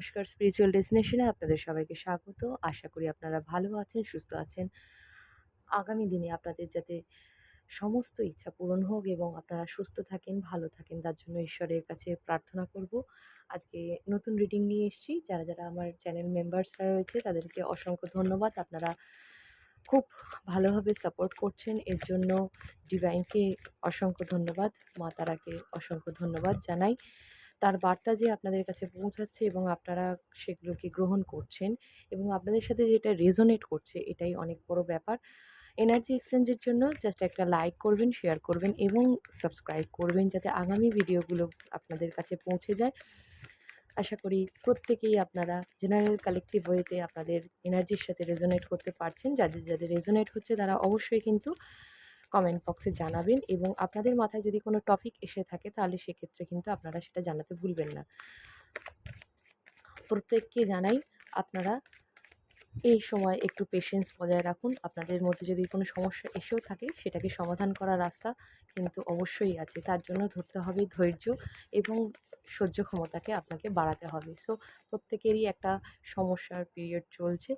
নমস্কার। স্পিরিচুয়াল ডেস্টিনেশনে আপনাদের সবাইকে স্বাগত। আশা করি আপনারা ভালো আছেন, সুস্থ আছেন। আগামী দিনে আপনাদের যাতে সমস্ত ইচ্ছা পূরণ হোক এবং আপনারা সুস্থ থাকেন, ভালো থাকেন, তার জন্য ঈশ্বরের কাছে প্রার্থনা করব। আজকে নতুন রিডিং নিয়ে এসেছি। যারা যারা আমার চ্যানেল মেম্বার্সরা রয়েছে, তাদেরকে অসংখ্য ধন্যবাদ। আপনারা খুব ভালোভাবে সাপোর্ট করছেন। এর জন্য ডিভাইনকে অসংখ্য ধন্যবাদ। মা তারাকে অসংখ্য ধন্যবাদ জানাই। তার বার্তা যে আপনাদের কাছে পৌঁছাচ্ছে এবং আপনারা সেগুলোকে গ্রহণ করছেন এবং আপনাদের সাথে যেটা রেজোনেট করছে এটাই অনেক বড় ব্যাপার। এনার্জি এক্সচেঞ্জের জন্য জাস্ট একটা লাইক করবেন শেয়ার করবেন এবং সাবস্ক্রাইব করবেন যাতে আগামী ভিডিওগুলো আপনাদের কাছে পৌঁছে যায়। আশা করি প্রত্যেকেই আপনারা জেনারেল কালেকটিভ ওয়েতে আপনাদের এনার্জির সাথে রেজোনেট করতে পারছেন। যাদের যাদের রেজোনেট হচ্ছে তারা অবশ্যই কিন্তু কমেন্ট বক্সে জানাবেন এবং আপনাদের মাথায় যদি কোনো টপিক এসে থাকে তাহলে সেক্ষেত্রে কিন্তু আপনারা সেটা জানাতে ভুলবেন না। প্রত্যেককে জানাই আপনারা এই সময় একটু পেশেন্স বজায় রাখুন। আপনাদের মধ্যে যদি কোনো সমস্যা এসেও থাকে, সেটাকে সমাধান করার রাস্তা কিন্তু অবশ্যই আছে। তার জন্য ধরতে হবে ধৈর্য এবং সহ্য ক্ষমতাকে আপনাকে বাড়াতে হবে। সো প্রত্যেকেরই একটা সমস্যার পিরিয়ড চলছে।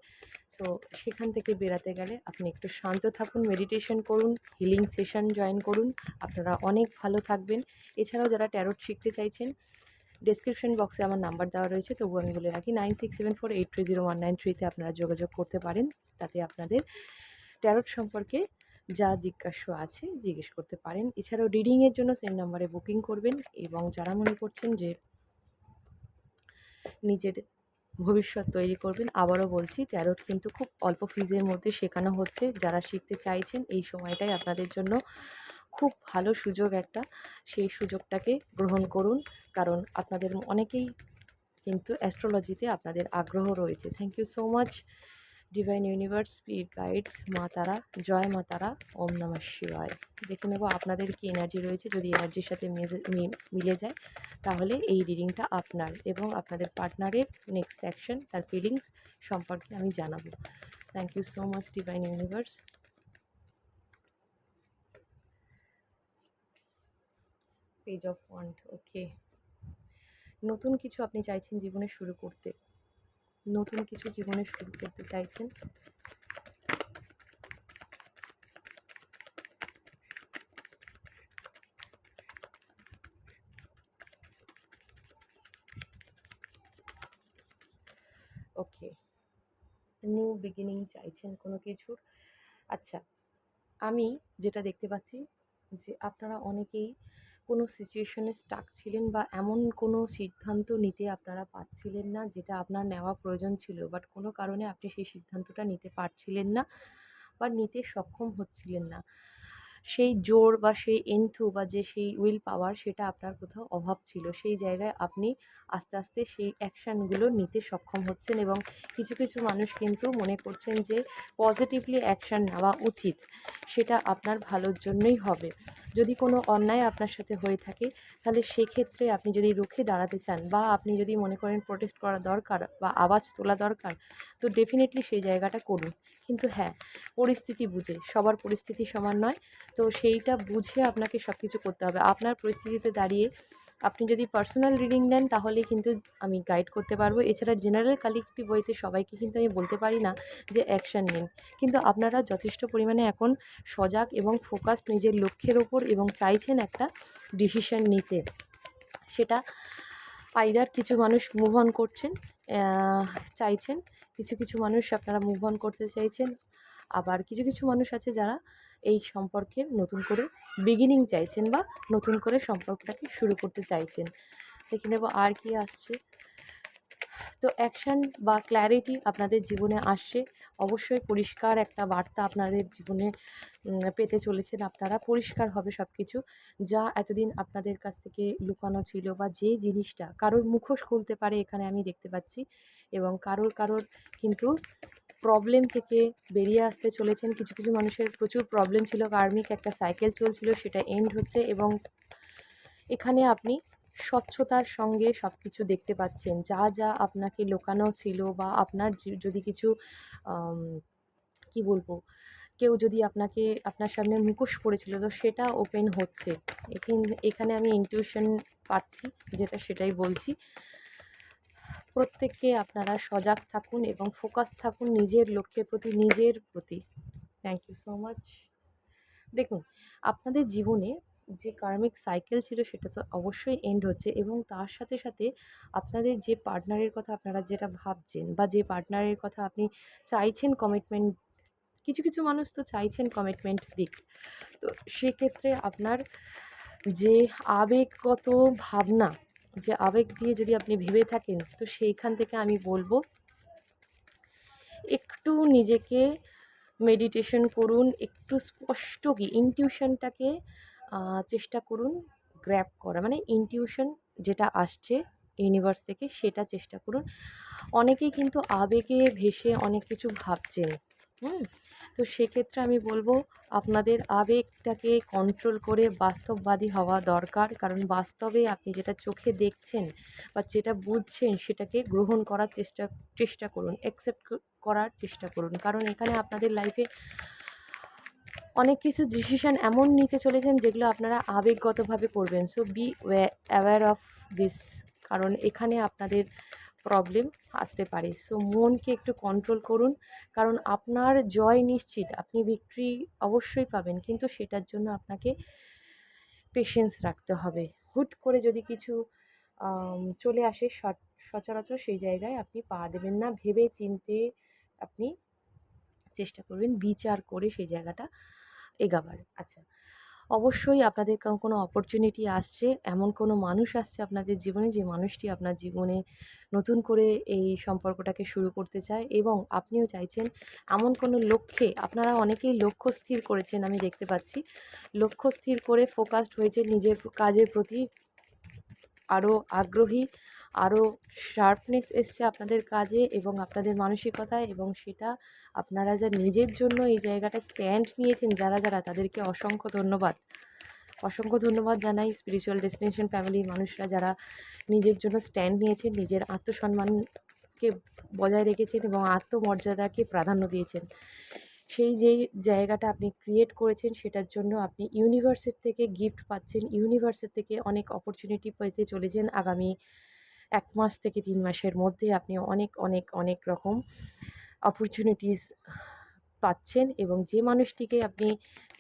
সো সেখান থেকে বেরাতে গেলে আপনি একটু শান্ত থাকুন মেডিটেশন করুন হিলিং সেশন জয়েন করুন। আপনারা অনেক ভালো থাকবেন। এছাড়াও যারা ট্যারোট শিখতে চাইছেন ডেসক্রিপশন বক্সে আমার নাম্বার দেওয়া রয়েছে তবু আমি বলে রাখি nine six seven four eight three zero one nine থ্রিতে আপনারা যোগাযোগ করতে পারেন। তাতে আপনাদের ট্যারোট সম্পর্কে যা জিজ্ঞাস্য আছে জিজ্ঞেস করতে পারেন। এছাড়াও রিডিংয়ের জন্য সেম নাম্বারে বুকিং করবেন এবং যারা মনে করছেন যে নিজের ভবিষ্যৎ তৈরি করবেন, আবারও বলছি ট্যারোট কিন্তু খুব অল্প ফিজের মধ্যে শেখানো হচ্ছে। যারা শিখতে চাইছেন, এই সময়টাই আপনাদের জন্য খুব ভালো সুযোগ একটা সেই সুযোগটাকে গ্রহণ করুন। কারণ আপনাদের অনেকেই কিন্তু অ্যাস্ট্রোলজিতে আপনাদের আগ্রহ রয়েছে। Thank you so much divine universe speed guides মা তারা, জয় মা তারা, ওম নমঃ শিবায়। দেখে নেব আপনাদের কি এনার্জি রয়েছে। যদি এনার্জির সাথে মিলে যায়, তাহলে এই রিডিংটা আপনার এবং আপনাদের পার্টনারের নেক্সট অ্যাকশন তার ফিলিংস সম্পর্কে আমি জানাব। Thank you so much divine universe page of wand okay নতুন কিছু আপনি চাইছেন জীবনে শুরু করতে। নতুন কিছু জীবনে শুরু করতে চাইছেন। ওকে নিউ বিগিনিং চাইছেন কোনো কিছুর। আচ্ছা আমি যেটা দেখতে পাচ্ছি যে আপনারা অনেকেই কোনো সিচুয়েশনে স্টাক ছিলেন বা এমন কোনো সিদ্ধান্ত নিতে আপনারা পারছিলেন না, যেটা আপনার নেওয়া প্রয়োজন ছিল বাট কোনো কারণে আপনি সেই সিদ্ধান্তটা নিতে পারছিলেন না বা নিতে সক্ষম হচ্ছিলেন না। সেই জোর বা সেই এন্থু বা যে সেই উইল পাওয়ার সেটা আপনার কোথাও অভাব ছিল। সেই জায়গায় আপনি আস্তে আস্তে সেই অ্যাকশানগুলো নিতে সক্ষম হচ্ছেন এবং কিছু কিছু মানুষ কিন্তু মনে করছেন যে পজিটিভলি অ্যাকশান নেওয়া উচিত, সেটা আপনার ভালোর জন্যই হবে। যদি কোনো অন্যায় আপনার সাথে হয়ে থাকে, তাহলে সেক্ষেত্রে আপনি যদি রুখে দাঁড়াতে চান বা আপনি যদি মনে করেন প্রোটেস্ট করা দরকার বা আওয়াজ তোলা দরকার, তো ডেফিনেটলি সেই জায়গাটা করুন। কিন্তু হ্যাঁ পরিস্থিতি বুঝে, সবার পরিস্থিতি সমান নয়। তো সেইটা বুঝে আপনাকে সব কিছু করতে হবে। আপনার পরিস্থিতিতে দাঁড়িয়ে আপনি যদি পার্সোনাল রিডিং নেন, তাহলে কিন্তু আমি গাইড করতে পারব। এছাড়া জেনারেল কালেক্টিভ বইতে সবাইকে কিন্তু আমি বলতে পারি না যে অ্যাকশান নিন। কিন্তু আপনারা যথেষ্ট পরিমাণে এখন সজাগ এবং ফোকাসড নিজের লক্ষ্যের ওপর এবং চাইছেন একটা ডিসিশন নিতে। সেটা আইদার কিছু মানুষ মুভ অন করছেন চাইছেন, কিছু কিছু মানুষ আপনারা মুভ অন করতে চাইছেন, আবার কিছু কিছু মানুষ আছে যারা এই সম্পর্কের নতুন করে বিগিনিং চাইছেন বা নতুন করে সম্পর্কটাকে শুরু করতে চাইছেন। দেখে নেব আর কি আসছে। তো অ্যাকশান বা ক্ল্যারিটি আপনাদের জীবনে আসছে। অবশ্যই পরিষ্কার একটা বার্তা আপনাদের জীবনে পেতে চলেছেন আপনারা। পরিষ্কার হবে সব কিছু যা এতদিন আপনাদের কাছ থেকে লুকানো ছিল বা যে জিনিসটা কারোর মুখোশ খুলতে পারে এখানে আমি দেখতে পাচ্ছি। এবং কারোর কারোর কিন্তু প্রবলেম থেকে বেরিয়ে আসতে চলেছেন। কিছু কিছু মানুষের প্রচুর প্রবলেম ছিল। কার্মিক একটা সাইকেল চলছিল, সেটা এন্ড হচ্ছে এবং এখানে আপনি স্বচ্ছতার সঙ্গে সব কিছু দেখতে পাচ্ছেন। যা যা আপনাকে লোকানো ছিল বা আপনার যদি কিছু কি বলব, কেউ যদি আপনাকে, আপনার সামনে মুখোশ পড়েছিল, তো সেটা ওপেন হচ্ছে। এখানে আমি ইনটিউশন পাচ্ছি, যেটা সেটাই বলছি। প্রত্যেককে আপনারা সজাগ থাকুন এবং ফোকাস থাকুন নিজের লক্ষ্যের প্রতি, নিজের প্রতি। থ্যাংক ইউ সো মাচ দেখুন, আপনাদের জীবনে যে কার্মিক সাইকেল ছিল সেটা তো অবশ্যই এন্ড হচ্ছে এবং তার সাথে সাথে আপনাদের যে পার্টনারের কথা আপনারা যেটা ভাবছেন বা যে পার্টনারের কথা আপনি চাইছেন কমিটমেন্ট কিছু কিছু মানুষ তো চাইছেন কমিটমেন্ট দিক। তো সেক্ষেত্রে আপনার যে আবেগগত ভাবনা যে আবেগ দিয়ে যদি আপনি ভেবে থাকেন, তো সেইখান থেকে আমি বলব, একটু নিজেকে মেডিটেশন করুন, একটু স্পষ্ট কি ইনটিউশনটাকে চেষ্টা করুন গ্র্যাপ করা। মানে ইনটিউশন যেটা আসছে ইউনিভার্স থেকে, সেটা চেষ্টা করুন। অনেকেই কিন্তু আবেগে ভেসে অনেক কিছু ভাবছেন, হুম? তো সেক্ষেত্রে আমি বলব, আপনাদের আবেগটাকে কন্ট্রোল করে বাস্তববাদী হওয়া দরকার। কারণ বাস্তবে আপনি যেটা চোখে দেখছেন বা যেটা বুঝছেন সেটাকে গ্রহণ করার চেষ্টা চেষ্টা করুন অ্যাকসেপ্ট করার চেষ্টা করুন। কারণ এখানে আপনাদের লাইফে অনেক কিছু ডিসিশন এমন নিতে চলেছেন যেগুলো আপনারা আবেগগতভাবে করবেন। So be aware of this কারণ এখানে আপনাদের প্রবলেম আসতে পারে। সো মনকে একটু কন্ট্রোল করুন। কারণ আপনার জয় নিশ্চিত, আপনি ভিক্টরি অবশ্যই পাবেন, কিন্তু সেটার জন্য আপনাকে পেশেন্স রাখতে হবে। হুট করে যদি কিছু চলে আসে সচরাচর সেই জায়গায় আপনি পা দেবেন না। ভেবে চিনতে আপনি চেষ্টা করবেন, বিচার করে সেই জায়গাটা এগাবার। আচ্ছা অবশ্যই আপনাদের কোনো অপরচুনিটি আসছে, এমন কোনো মানুষ আসছে আপনাদের জীবনে যে মানুষটি আপনার জীবনে নতুন করে এই সম্পর্কটাকে শুরু করতে চায় এবং আপনিও চাইছেন এমন কোনো লক্ষ্যে, আপনারা অনেকেই লক্ষ্য স্থির করেছেন আমি দেখতে পাচ্ছি, লক্ষ্য স্থির করে ফোকাসড হয়েছে নিজের কাজের প্রতি আরও আগ্রহী আরও শার্পনেস এসছে আপনাদের কাজে এবং আপনাদের মানসিকতায় এবং সেটা আপনারা যা নিজের জন্য এই জায়গাটা স্ট্যান্ড নিয়েছেন, যারা যারা তাদেরকে অসংখ্য ধন্যবাদ। অসংখ্য ধন্যবাদ জানাই স্পিরিচুয়াল ডেস্টিনেশন ফ্যামিলির মানুষরা যারা নিজের জন্য স্ট্যান্ড নিয়েছেন, নিজের আত্মসম্মানকে বজায় রেখেছেন এবং আত্মমর্যাদাকে প্রাধান্য দিয়েছেন। সেই যেই জায়গাটা আপনি ক্রিয়েট করেছেন, সেটার জন্য আপনি ইউনিভার্সের থেকে গিফট পাচ্ছেন। ইউনিভার্সের থেকে অনেক অপরচুনিটি পেতে চলেছেন আগামী এক মাস থেকে তিন মাসের মধ্যে আপনি অনেক অনেক অনেক রকম অপরচুনিটিস পাচ্ছেন এবং যে মানুষটিকে আপনি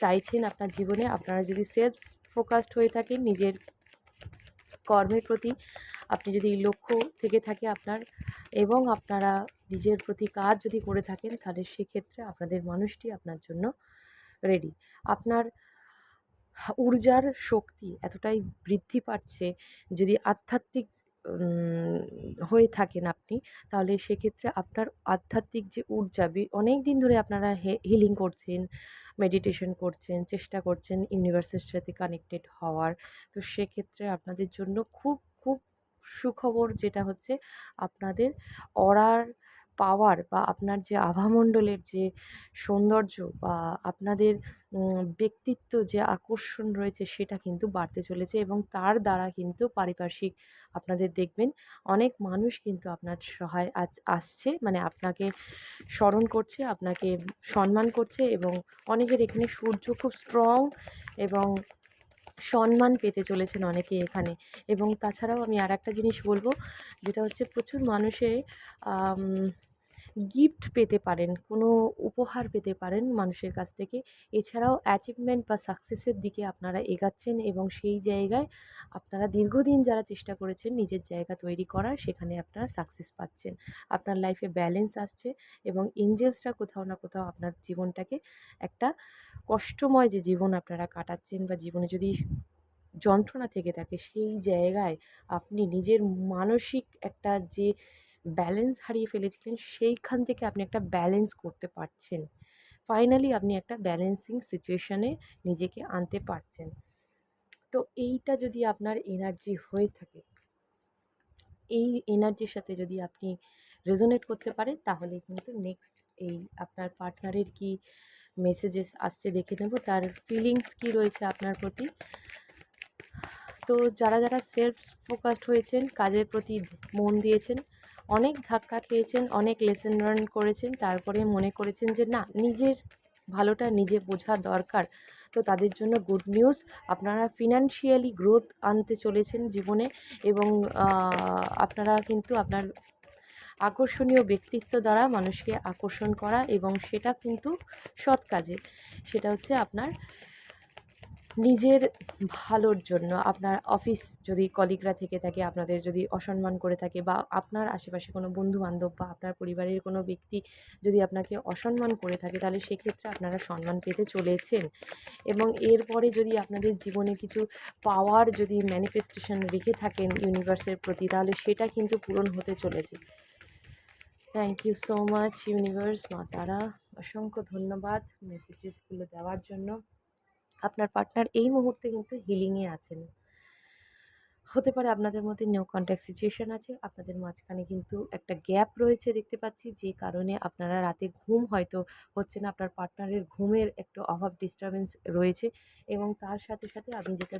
চাইছেন আপনার জীবনে, আপনারা যদি সেলফ ফোকাসড হয়ে থাকেন, নিজের কর্মের প্রতি আপনি যদি লক্ষ্য থেকে থাকে আপনার এবং আপনারা নিজের প্রতি কাজ যদি করে থাকেন, তাহলে সেক্ষেত্রে আপনাদের মানুষটি আপনার জন্য রেডি আপনার ঊর্জার শক্তি এতটাই বৃদ্ধি পাচ্ছে যদি আধ্যাত্মিক হয়ে থাকেন আপনি, তাহলে সেক্ষেত্রে আপনার আধ্যাত্মিক যে ঊর্জা অনেক দিন ধরে আপনারা হিলিং করছেন মেডিটেশন করছেন, চেষ্টা করছেন ইউনিভার্সের সাথে কানেক্টেড হওয়ার। তো সেক্ষেত্রে আপনাদের জন্য খুব খুব সুখবর যেটা হচ্ছে আপনাদের অরার পাওয়ার বা আপনার যে আভামণ্ডলের যে সৌন্দর্য বা আপনাদের ব্যক্তিত্ব যে আকর্ষণ রয়েছে সেটা কিন্তু বাড়তে চলেছে এবং তার দ্বারা কিন্তু পারিপার্শ্বিক আপনাদের দেখবেন অনেক মানুষ কিন্তু আপনার সহায় আজ আসছে। মানে আপনাকে স্মরণ করছে, আপনাকে সম্মান করছে এবং অনেকের এখানে সূর্য খুব স্ট্রং এবং সম্মান পেতে চলেছেন অনেকে এখানে। এবং তাছাড়াও আমি আর একটা জিনিস বলব, যেটা হচ্ছে প্রচুর মানুষে গিফট পেতে পারেন, কোনো উপহার পেতে পারেন মানুষের কাছ থেকে। এছাড়াও অ্যাচিভমেন্ট বা সাকসেসের দিকে আপনারা এগাচ্ছেন এবং সেই জায়গায় আপনারা দীর্ঘদিন যারা চেষ্টা করেছেন নিজের জায়গা তৈরি করার, সেখানে আপনারা সাকসেস পাচ্ছেন। আপনার লাইফে ব্যালেন্স আসছে এবং এঞ্জেলসরা কোথাও না কোথাও আপনার জীবনটাকে একটা কষ্টময় যে জীবন আপনারা কাটাচ্ছেন বা জীবনে যদি যন্ত্রণা থেকে থাকে, সেই জায়গায় আপনি নিজের মানসিক একটা যে ব্যালেন্স হারিয়ে ফেলেছিলেন, সেইখান থেকে আপনি একটা ব্যালেন্স করতে পারছেন। ফাইনালি আপনি একটা ব্যালেন্সিং সিচুয়েশানে নিজেকে আনতে পারছেন। তো এইটা যদি আপনার এনার্জি হয়ে থাকে, এই এনার্জির সাথে যদি আপনি রেজোনেট করতে পারেন, তাহলে কিন্তু নেক্সট এই আপনার পার্টনারের কি মেসেজেস আসছে দেখে নেব, তার ফিলিংস কি রয়েছে আপনার প্রতি। তো যারা যারা সেলফ ফোকাসড হয়েছেন, কাজের প্রতি মন দিয়েছেন অনেক ধাক্কা খেয়েছেন, অনেক লেসেন লার্ন করেছেন, তারপরে মনে করেছেন যে, না, নিজের ভালোটা নিজে বোঝা দরকার। তো তাদের জন্য গুড নিউজ আপনারা ফিনান্সিয়ালি গ্রোথ আনতে চলেছেন জীবনে এবং আপনারা কিন্তু আপনার আকর্ষণীয় ব্যক্তিত্ব দ্বারা মানুষকে আকর্ষণ করা এবং সেটা কিন্তু সৎ কাজে। সেটা হচ্ছে আপনার নিজের ভালোর জন্য আপনার অফিস যদি কলিগরা থেকে থাকে, আপনাদের যদি অসম্মান করে থাকে বা আপনার আশেপাশে কোনো বন্ধুবান্ধব বা আপনার পরিবারের কোনো ব্যক্তি যদি আপনাকে অসম্মান করে থাকে, তাহলে সেক্ষেত্রে আপনারা সম্মান পেতে চলেছেন। এবং এরপরে যদি আপনাদের জীবনে কিছু পাওয়ার যদি ম্যানিফেস্টেশন রেখে থাকেন ইউনিভার্সের প্রতি, তাহলে সেটা কিন্তু পূরণ হতে চলেছে। Thank you so much universe মা তারা অসংখ্য ধন্যবাদ মেসেজেসগুলো দেওয়ার জন্য। আপনার পার্টনার এই মুহূর্তে কিন্তু হিলিংয়ে আছেন। হতে পারে আপনাদের মধ্যে নিউ কন্ট্যাক্ট সিচুয়েশন আছে, আপনাদের মাঝখানে কিন্তু একটা গ্যাপ রয়েছে দেখতে পাচ্ছি, যে কারণে আপনারা রাতে ঘুম হয়তো হচ্ছে না, আপনার পার্টনারের ঘুমের একটু অভাব ডিস্টারবেন্স রয়েছে এবং তার সাথে সাথে আমি যেটা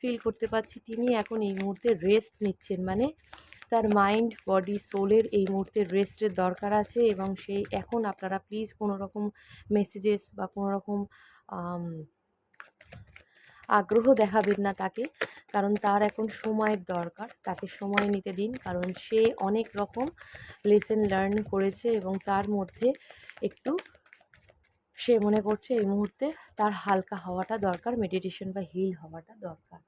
ফিল করতে পারছি তিনি এখন এই মুহূর্তে রেস্ট নিচ্ছেন। মানে তার মাইন্ড বডি সোলের এই মুহূর্তে রেস্টের দরকার আছে এবং সেই এখন আপনারা প্লিজ কোনো রকম মেসেজেস বা কোনো রকম আগ্রহ দেখাবেন না তাকে। কারণ তার এখন সময়ের দরকার। তাকে সময় নিতে দিন। কারণ সে অনেক রকম লেসেন লার্ন করেছে এবং তার মধ্যে একটু সে মনে করছে এই মুহূর্তে তার হালকা হওয়াটা দরকার মেডিটেশন বা হিল হওয়াটা দরকার।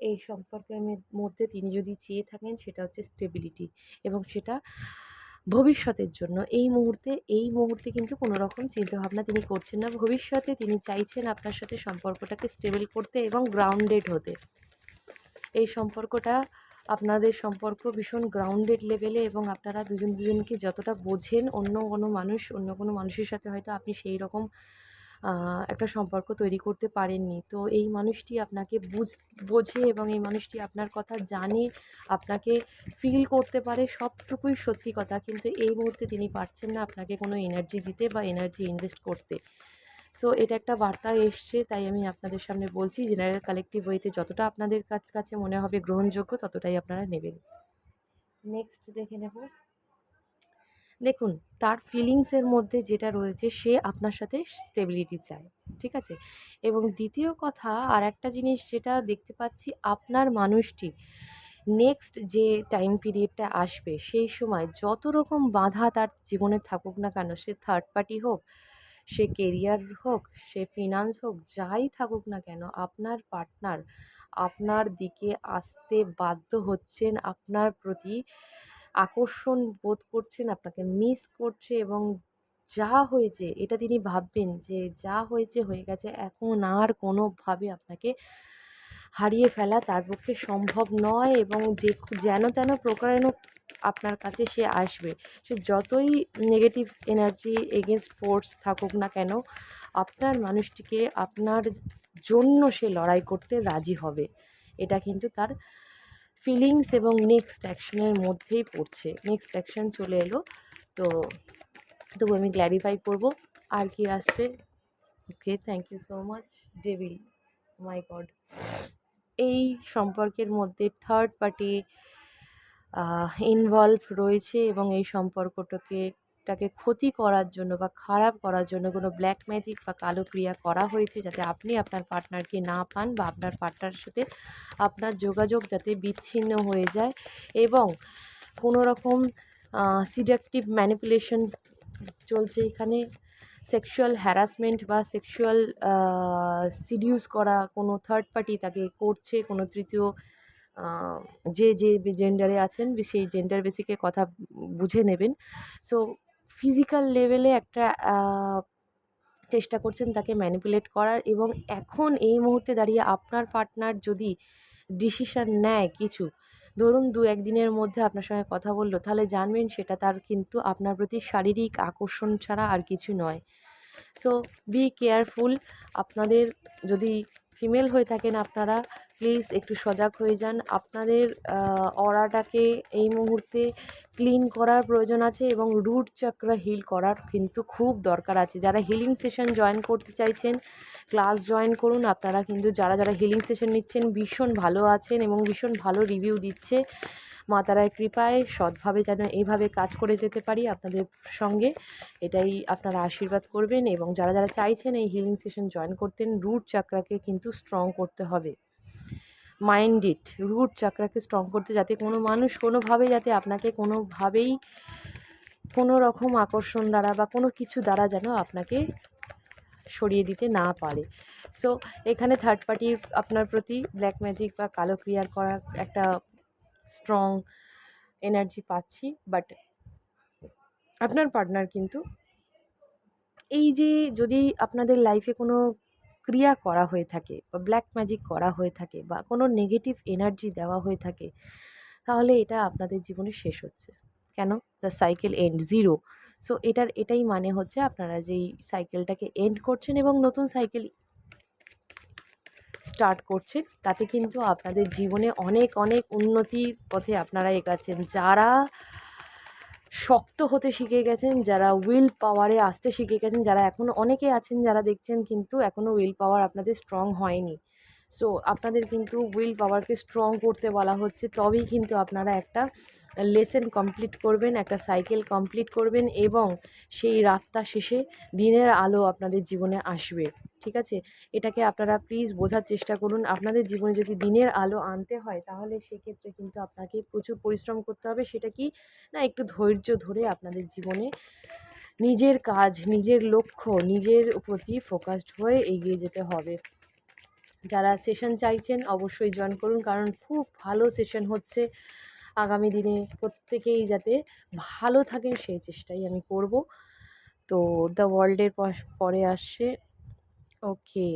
এই সম্পর্কের মধ্যে তিনি যদি চেয়ে থাকেন, সেটা হচ্ছে স্টেবিলিটি এবং সেটা ভবিষ্যতের জন্য। এই মুহূর্তে এই মুহূর্তে কিন্তু কোনো রকম চিন্তাভাবনা তিনি করছেন না। ভবিষ্যতে তিনি চাইছেন আপনার সাথে সম্পর্কটাকে স্টেবল করতে এবং গ্রাউন্ডেড হতে। এই সম্পর্কটা আপনাদের সম্পর্ক ভীষণ গ্রাউন্ডেড লেভেলে এবং আপনারা দুজন দুজনকে যতটা বোঝেন, অন্য কোনো মানুষ, অন্য কোনো মানুষের সাথে হয়তো আপনি সেই রকম একটা সম্পর্ক তৈরি করতে পারেননি। তো এই মানুষটি আপনাকে বুঝ, বোঝে এবং এই মানুষটি আপনার কথা জানে, আপনাকে ফিল করতে পারে, সবটুকুই সত্যি কথা। কিন্তু এই মুহূর্তে তিনি পারছেন না আপনাকে কোনো এনার্জি দিতে বা এনার্জি ইনভেস্ট করতে। সো এটা একটা বার্তা এসছে, তাই আমি আপনাদের সামনে বলছি জেনারেল কালেকটিভ ওয়েতে যতটা আপনাদের কাছে মনে হবে গ্রহণযোগ্য, ততটাই আপনারা নেবেন। নেক্সট দেখে নেব। দেখুন, তার ফিলিংসের মধ্যে যেটা রয়েছে, সে আপনার সাথে স্টেবিলিটি চায়, ঠিক আছে? এবং দ্বিতীয় কথা আর একটা জিনিস যেটা দেখতে পাচ্ছি, আপনার মানুষটি নেক্সট যে টাইম পিরিয়ডটা আসবে, সেই সময় যত রকম বাধা তার জীবনে থাকুক না কেন, সে থার্ড পার্টি হোক, সে কেরিয়ার হোক, সে ফিনান্স হোক, যাই থাকুক না কেন, আপনার পার্টনার আপনার দিকে আসতে বাধ্য হচ্ছেন, আপনার প্রতি আকর্ষণ বোধ করছেন, আপনাকে মিস করছে এবং যা হয়েছে, এটা তিনি ভাববেন যে যা হয়েছে হয়ে গেছে, এখন আর কোনোভাবে আপনাকে হারিয়ে ফেলা তার পক্ষে সম্ভব নয় এবং যে যেন তেন প্রকারেণ আপনার কাছে সে আসবে। সে যতই নেগেটিভ এনার্জি এগেনস্ট ফোর্স থাকুক না কেন, আপনার মানুষটিকে আপনার জন্য সে লড়াই করতে রাজি হবে। এটা কিন্তু তার ফিলিংস এবং নেক্সট অ্যাকশনের মধ্যেই পড়ছে। নেক্সট অ্যাকশন চলে এলো, তো তবু আমি ক্ল্যারিফাই করব, আর কি আসছে? Okay thank you so much devil my god এই সম্পর্কের মধ্যে থার্ড পার্টি ইনভলভ রয়েছে এবং এই সম্পর্কটাকে টাকে ক্ষতি করার জন্য বা খারাপ করার জন্য কোনো ব্ল্যাক ম্যাজিক বা কালো ক্রিয়া করা হয়েছে যাতে আপনি আপনার পার্টনারকে না পান বা আপনার পার্টনার সাথে আপনার যোগাযোগ যাতে বিচ্ছিন্ন হয়ে যায় এবং কোনো রকম সিডাকটিভ ম্যানিপুলেশন চলছে এখানে। সেক্সুয়াল হ্যারাসমেন্ট বা সেক্সুয়াল সিডিউস করা কোনো থার্ড পার্টি তাকে করছে, কোনো তৃতীয় যে যে জেন্ডারে আছেন, সেই জেন্ডার বেসিকে কথা বুঝে নেবেন। সো ফিজিক্যাল লেভেলে একটা চেষ্টা করছেন তাকে ম্যানিপুলেট করার এবং এখন এই মুহূর্তে দাঁড়িয়ে আপনার পার্টনার যদি ডিসিশান নেয় কিছু, ধরুন দু একদিনের মধ্যে আপনার সঙ্গে কথা বলল, তাহলে জানবেন সেটা তার কিন্তু আপনার প্রতি শারীরিক আকর্ষণ ছাড়া আর কিছু নয়। সো বি কেয়ারফুল আপনাদের যদি ফিমেল হয়ে থাকেন আপনারা প্লিজ একটু সজাগ হয়ে যান। আপনাদের অরাটাকে এই মুহূর্তে ক্লিন করার প্রয়োজন আছে এবং রুট চক্র হিল করার কিন্তু খুব দরকার আছে। যারা হিলিং সেশন জয়েন করতে চাইছেন ক্লাস জয়েন করুন। আপনারা কিন্তু যারা যারা হিলিং সেশন নিচ্ছেন, ভীষণ ভালো আছেন এবং ভীষণ ভালো রিভিউ দিচ্ছে। মা তারার কৃপায় সৎভাবে যেন এইভাবে কাজ করে যেতে পারি আপনাদের সঙ্গে, এটাই আপনারা আশীর্বাদ করবেন এবং যারা যারা চাইছেন এই হিলিং সেশন জয়েন করতেন রুট চাকরাকে কিন্তু স্ট্রং করতে হবে। মাইন্ডেড রুট চাকরাকে স্ট্রং করতে যাতে কোনো মানুষ কোনোভাবে যাতে আপনাকে কোনোভাবেই কোনো রকম আকর্ষণ দ্বারা বা কোনো কিছু দ্বারা যেন আপনাকে সরিয়ে দিতে না পারে। সো এখানে থার্ড পার্টির আপনার প্রতি ব্ল্যাক ম্যাজিক বা কালো ক্রিয়ার করার একটা স্ট্রং এনার্জি পাচ্ছি বাট আপনার পার্টনার কিন্তু এই যে যদি আপনাদের লাইফে কোনো ক্রিয়া করা হয়ে থাকে বা ব্ল্যাক ম্যাজিক করা হয়ে থাকে বা কোনো নেগেটিভ এনার্জি দেওয়া হয়ে থাকে, তাহলে এটা আপনাদের জীবনে শেষ হচ্ছে। কেন? The cycle end zero so এটার, এটাই মানে হচ্ছে আপনারা যেই সাইকেলটাকে এন্ড করছেন এবং নতুন সাইকেল স্টার্ট করছেন, তাতে কিন্তু আপনাদের জীবনে অনেক অনেক উন্নতির পথে আপনারা এগাচ্ছেন। যারা শক্ত হতে শিখে গেছেন, যারা উইল পাওয়ারে আসতে শিখে গেছেন, যারা এখনও অনেকে আছেন যারা দেখছেন কিন্তু এখনও উইল পাওয়ার আপনাদের স্ট্রং হয়নি। সো আপনাদের কিন্তু উইল পাওয়ারকে স্ট্রং করতে বলা হচ্ছে, তবেই কিন্তু আপনারা একটা লেসেন কমপ্লিট করবেন, একটা সাইকেল কমপ্লিট করবেন এবং সেই রাতটা শেষে দিনের আলো আপনাদের জীবনে আসবে। ঠিক আছে? এটাকে আপনারা প্লিজ বোঝার চেষ্টা করুন। আপনাদের জীবনে যদি দিনের আলো আনতে হয়, তাহলে সেক্ষেত্রে কিন্তু আপনাকে প্রচুর পরিশ্রম করতে হবে। সেটা কি? না, একটু ধৈর্য ধরে আপনাদের জীবনে নিজের কাজ, নিজের লক্ষ্য, নিজের প্রতি ফোকাসড হয়ে এগিয়ে যেতে হবে। যারা সেশন চাইছেন, অবশ্যই জয়েন করুন। কারণ খুব ভালো সেশন হচ্ছে আগামী দিনে। প্রত্যেকেই যাতে ভালো থাকেন, সেই চেষ্টাই আমি করব। তো দ্য ওয়ার্ল্ডের পরে আসছে। ওকে।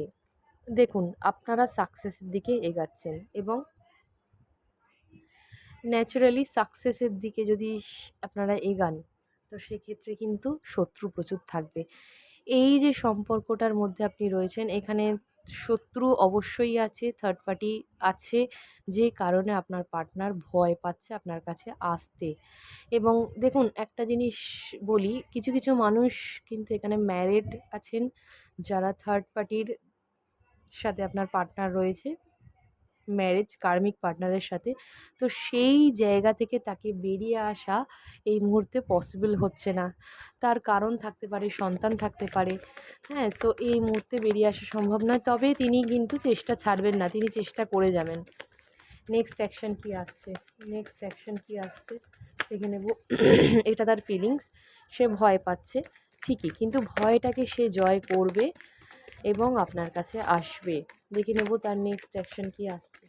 দেখুন, আপনারা সাকসেসের দিকে এগাচ্ছেন এবং ন্যাচারালি সাকসেসের দিকে যদি আপনারা এগান, তো সেক্ষেত্রে কিন্তু শত্রু প্রচুর থাকবে। এই যে সম্পর্কটার মধ্যে আপনি রয়েছেন, এখানে শত্রু অবশ্যই আছে থার্ড পার্টি আছে, যে কারণে আপনার পার্টনার ভয় পাচ্ছে আপনার কাছে আসতে। এবং দেখুন, একটা জিনিস বলি, কিছু কিছু মানুষ কিন্তু এখানে ম্যারিড আছেন যারা থার্ড পার্টির সাথে আপনার পার্টনার রয়েছে ম্যারেজ কার্মিক পার্টনারের সাথে, তো সেই জায়গা থেকে তাকে বেরিয়ে আসা এই মুহূর্তে পসিবল হচ্ছে না। তার কারণ থাকতে পারে, সন্তান থাকতে পারে হ্যাঁ সো এই মুহূর্তে বেরিয়ে আসা সম্ভব নয়। তবে তিনি কিন্তু চেষ্টা ছাড়বেন না, তিনি চেষ্টা করে যাবেন। নেক্সট অ্যাকশন কী আসছে? নেক্সট অ্যাকশন কী আসছে? দেখে নেব। এটা তার ফিলিংস সে ভয় পাচ্ছে। ঠিকই, কিন্তু ভয়টাকে সে জয় করবে এবং আপনার কাছে আসবে। দেখে নেব তার নেক্সট অ্যাকশন কী আসছে।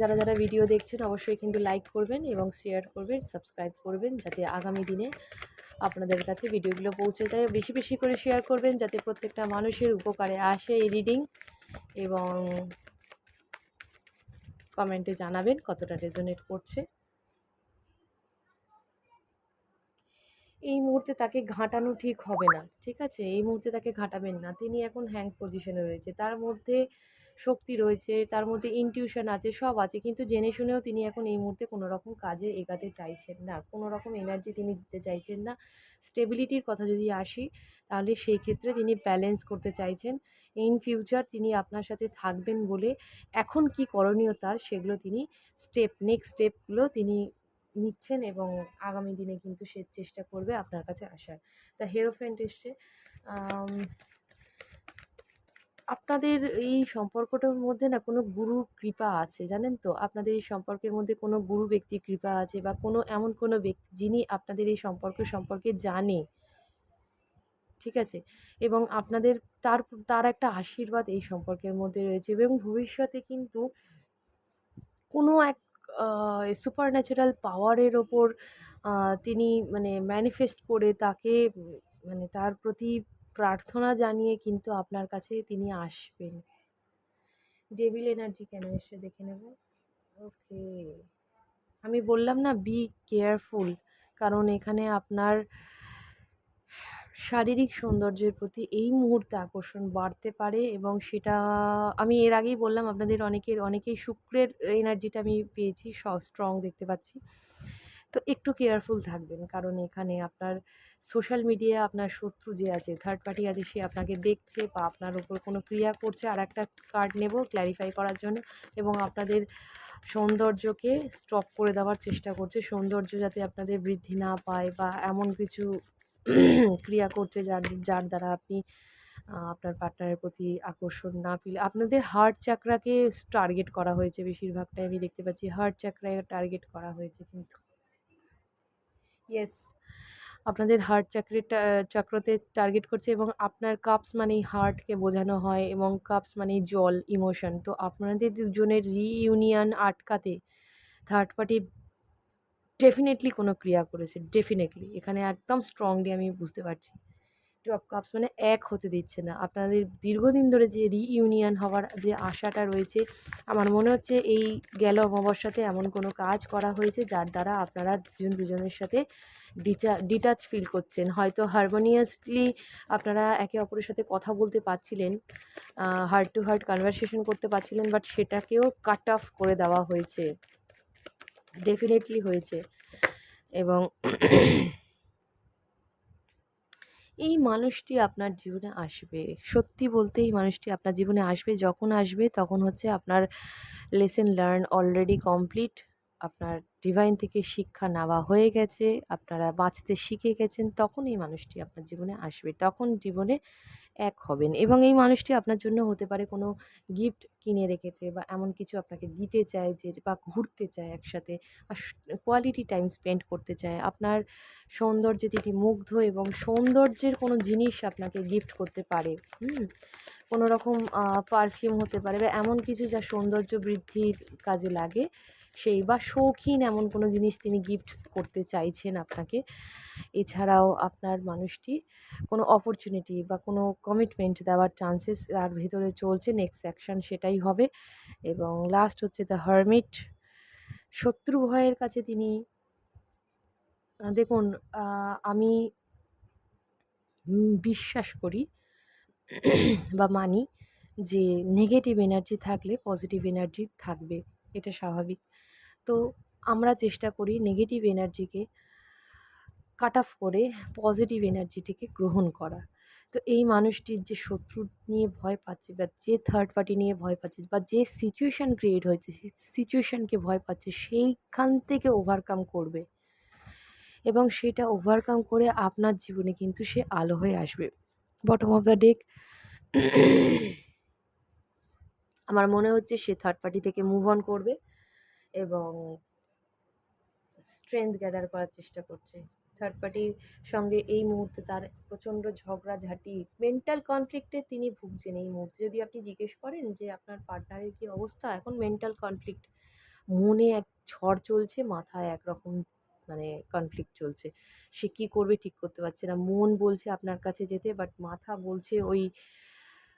যারা যারা ভিডিও দেখছেন, অবশ্যই কিন্তু লাইক করবেন এবং শেয়ার করবেন সাবস্ক্রাইব করবেন, যাতে আগামী দিনে আপনাদের কাছে ভিডিওগুলো পৌঁছে যায়। বেশি বেশি করে শেয়ার করবেন, যাতে প্রত্যেকটা মানুষের উপকারে আসে এই রিডিং এবং কমেন্টে জানাবেন কতটা রেজোনেট করছে। এই মুহূর্তে তাকে ঘাঁটানো ঠিক হবে না, ঠিক আছে? এই মুহূর্তে তাকে ঘাঁটাবেন না। তিনি এখন হ্যাং পজিশনে রয়েছে। তার মধ্যে শক্তি রয়েছে, তার মধ্যে ইনটিউশন আছে, সব আছে। কিন্তু জেনে শুনেও তিনি এখন এই মুহূর্তে কোনো রকম কাজে এগাতে চাইছেন না। কোনো রকম এনার্জি তিনি দিতে চাইছেন না। স্টেবিলিটির কথা যদি আসি, তাহলে সেই ক্ষেত্রে তিনি ব্যালেন্স করতে চাইছেন। ইন ফিউচার তিনি আপনার সাথে থাকবেন বলে এখন কি করণীয় তার সেগুলো তিনি স্টেপ নেক্সট স্টেপগুলো তিনি নিচ্ছেন এবং আগামী দিনে কিন্তু সে চেষ্টা করবে আপনার কাছে আসার। তা হেরোফেন্ট এসছে আপনাদের এই সম্পর্কটার মধ্যে না কোনো গুরু কৃপা আছে জানেন তো? আপনাদের এই সম্পর্কের মধ্যে কোনো গুরু ব্যক্তির কৃপা আছে বা কোনো এমন কোনো ব্যক্তি যিনি আপনাদের এই সম্পর্ক সম্পর্কে জানে? ঠিক আছে? এবং আপনাদের তার তার একটা আশীর্বাদ এই সম্পর্কের মধ্যে রয়েছে এবং ভবিষ্যতে কিন্তু কোনো এক সুপার ন্যাচারাল পাওয়ারের ওপর তিনি মানে ম্যানিফেস্ট করে তাকে মানে তার প্রতি প্রার্থনা জানিয়ে কিন্তু আপনার কাছে তিনি আসবেন। ডেভিল এনার্জি কেন এসে দেখে নেব ওকে আমি বললাম না বি কেয়ারফুল কারণ এখানে আপনার শারীরিক সৌন্দর্যের প্রতি এই মুহূর্তে আকর্ষণ বাড়তে পারে এবং সেটা আমি এর আগেই বললাম, আপনাদের অনেকের, অনেকেই শুক্রের এনার্জিটা আমি পেয়েছি স্ট্রং দেখতে পাচ্ছি। তো একটু কেয়ারফুল থাকবেন। কারণ এখানে আপনার সোশ্যাল মিডিয়া আপনার শত্রু যে আছে থার্ড পার্টি আছে, সে আপনাকে দেখছে বা আপনার উপর কোনো ক্রিয়া করছে আর একটা কার্ড নেব ক্ল্যারিফাই করার জন্য এবং আপনাদের সৌন্দর্যকে স্টপ করে দেওয়ার চেষ্টা করছে। সৌন্দর্য যাতে আপনাদের বৃদ্ধি না পায় বা এমন কিছু ক্রিয়া করছে যার যার দ্বারা আপনি আপনার পার্টনারের প্রতি আকর্ষণ না ফিল আপনাদের হার্ট চাকরাকে টার্গেট করা হয়েছে বেশিরভাগটাই আমি দেখতে পাচ্ছি। হার্ট চাকরায় টার্গেট করা হয়েছে কিন্তু ইয়েস আপনাদের হার্ট চাকরির চক্রতে টার্গেট করছে এবং আপনার কাপস মানেই হার্টকে বোঝানো হয় এবং কাপস মানেই জল ইমোশন তো আপনাদের দুজনের রিইউনিয়ন আটকাতে থার্ড পার্টি ডেফিনেটলি কোনো ক্রিয়া করেছে ডেফিনেটলি এখানে একদম স্ট্রংলি আমি বুঝতে পারছি। টু অফ কাপস মানে এক হতে দিচ্ছে না। আপনাদের দীর্ঘদিন ধরে যে রিইউনিয়ন হওয়ার যে আশাটা রয়েছে, আমার মনে হচ্ছে এই গেল অমাবস্যাতে এমন কোনো কাজ করা হয়েছে যার দ্বারা আপনারা দুজন দুজনের সাথে ডিচা ডিটাচ ফিল করছেন। হয়তো হারমোনিয়াসলি আপনারা একে অপরের সাথে কথা বলতে পারছিলেন হার্ট টু হার্ট কনভারসেশন করতে পারছিলেন বাট সেটাকেও কাট অফ করে দেওয়া হয়েছে। ডেফিনেটলি হয়েছে। এবং এই মানুষটি আপনার জীবনে আসবে। সত্যি বলতে এই মানুষটি আপনার জীবনে আসবে, যখন আসবে তখন হচ্ছে আপনার লেসেন লার্ন অলরেডি কমপ্লিট আপনার ডিভাইন থেকে শিক্ষা নেওয়া হয়ে গেছে, আপনারা বাঁচতে শিখে গেছেন, তখন এই মানুষটি আপনার জীবনে আসবে, তখন জীবনে এক হবেন এবং এই মানুষটি আপনার জন্য হতে পারে কোনো গিফট কিনে রেখেছে বা এমন কিছু আপনাকে দিতে চায় যে বা ঘুরতে চায় একসাথে কোয়ালিটি টাইম স্পেন্ড করতে চায়। আপনার সৌন্দর্যে তিনি মুগ্ধ এবং সৌন্দর্যের কোনো জিনিস আপনাকে গিফট করতে পারে, হুম? কোনো রকম পারফিউম হতে পারে বা এমন কিছু যা সৌন্দর্য বৃদ্ধির কাজে লাগে। সেই বা শৌখিন এমন কোনো জিনিস তিনি গিফট করতে চাইছেন আপনাকে। এছাড়াও আপনার মানুষটি কোনো অপরচুনিটি বা কোনো কমিটমেন্ট দেওয়ার চান্সেস তার ভেতরে চলছে নেক্সট অ্যাকশান সেটাই হবে। এবং লাস্ট হচ্ছে দ্য হারমিট শত্রু ভয়ের কাছে তিনি দেখুন আমি বিশ্বাস করি বা মানি যে নেগেটিভ এনার্জি থাকলে পজিটিভ এনার্জি থাকবে। এটা স্বাভাবিক। তো আমরা চেষ্টা করি নেগেটিভ এনার্জিকে কাট অফ করে পজিটিভ এনার্জিটিকে গ্রহণ করা। তো এই মানুষটির যে শত্রু নিয়ে ভয় পাচ্ছে বা যে থার্ড পার্টি নিয়ে ভয় পাচ্ছে বা যে সিচুয়েশান ক্রিয়েট হয়েছে সিচুয়েশানকে ভয় পাচ্ছে, সেইখান থেকে ওভারকাম করবে। এবং সেটা ওভারকাম করে আপনার জীবনে কিন্তু সে আলো হয়ে আসবে। বটম অফ দ্য ডেক আমার মনে হচ্ছে সে থার্ড পার্টি থেকে মুভ অন করবে। এবং স্ট্রেংথ গ্যাদার করার চেষ্টা করছে। থার্ড পার্টির সঙ্গে এই মুহূর্তে তার প্রচণ্ড ঝগড়াঝাঁটি মেন্টাল কনফ্লিক্টে তিনি ভুগছেন এই মুহূর্তে। যদি আপনি জিজ্ঞেস করেন যে আপনার পার্টনারের কী অবস্থা, এখন মেন্টাল কনফ্লিক্ট মনে এক ঝড় চলছে, মাথায় একরকম মানে কনফ্লিক্ট চলছে। সে কী করবে ঠিক করতে পারছে না। মন বলছে আপনার কাছে যেতে বাট মাথা বলছে ওই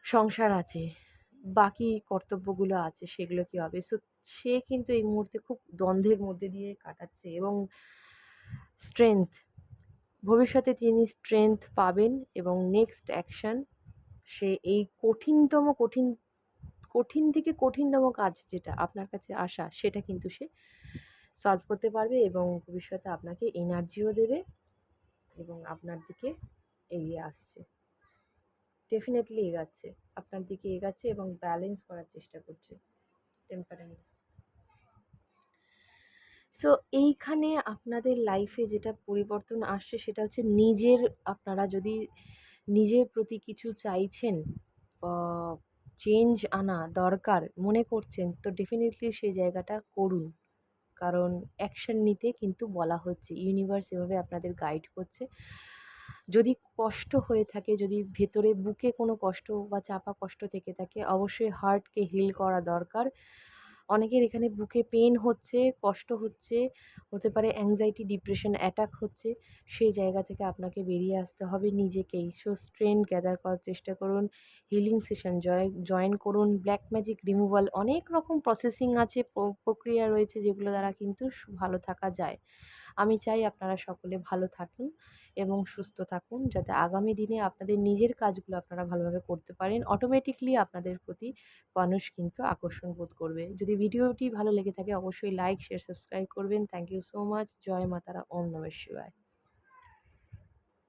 সংসার আছে। বাকি কর্তব্যগুলো আছে, সেগুলো কী হবে? সো সে কিন্তু এই মুহূর্তে খুব দ্বন্দ্বের মধ্যে দিয়ে কাটাচ্ছে এবং স্ট্রেংথ ভবিষ্যতে তিনি স্ট্রেংথ পাবেন এবং নেক্সট অ্যাকশান সে এই কঠিনতম, কঠিন কঠিন থেকে কঠিনতম কাজ যেটা আপনার কাছে আসা, সেটা কিন্তু সে সলভ করতে পারবে এবং ভবিষ্যতে আপনাকে এনার্জিও দেবে এবং আপনার দিকে এগিয়ে আসছে। ডেফিনেটলি এগাচ্ছে। আপনার দিকে এগাচ্ছে এবং ব্যালেন্স করার চেষ্টা করছে। টেম্পারেন্স সো এইখানে আপনাদের লাইফে যেটা পরিবর্তন আসছে সেটা হচ্ছে নিজের, আপনারা যদি নিজের প্রতি কিছু চাইছেন চেঞ্জ আনা দরকার, মনে করছেন, তো ডেফিনেটলি সেই জায়গাটা করুন। কারণ অ্যাকশন নিতে কিন্তু বলা হচ্ছে। ইউনিভার্স এভাবে আপনাদের গাইড করছে। যদি কষ্ট হয়ে থাকে, যদি ভেতরে বুকে কোনো কষ্ট বা চাপা কষ্ট থেকে থাকে, অবশ্যই হার্টকে হিল করা দরকার। অনেকের এখানে বুকে পেন হচ্ছে, কষ্ট হচ্ছে, হতে পারে অ্যাংজাইটি ডিপ্রেশন অ্যাটাক হচ্ছে, সেই জায়গা থেকে আপনাকে বেরিয়ে আসতে হবে নিজেকেই। সো স্ট্রেন গ্যাদার করার চেষ্টা করুন হিলিং সেশন জয় জয়েন করুন ব্ল্যাক ম্যাজিক রিমুভাল অনেক রকম প্রসেসিং আছে, প্রক্রিয়া রয়েছে যেগুলো দ্বারা কিন্তু ভালো থাকা যায়। আমি চাই আপনারা সকলে ভালো থাকুন এবং সুস্থ থাকুন, যাতে আগামী দিনে আপনাদের নিজের কাজগুলো আপনারা ভালোভাবে করতে পারেন। অটোমেটিকলি আপনাদের প্রতি মানুষ কিন্তু আকর্ষণ বোধ করবে। যদি ভিডিওটি ভালো লেগে থাকে, অবশ্যই লাইক শেয়ার সাবস্ক্রাইব করবেন। থ্যাংক ইউ সো মাচ জয় মাতারা, ওম নমের শিবায়।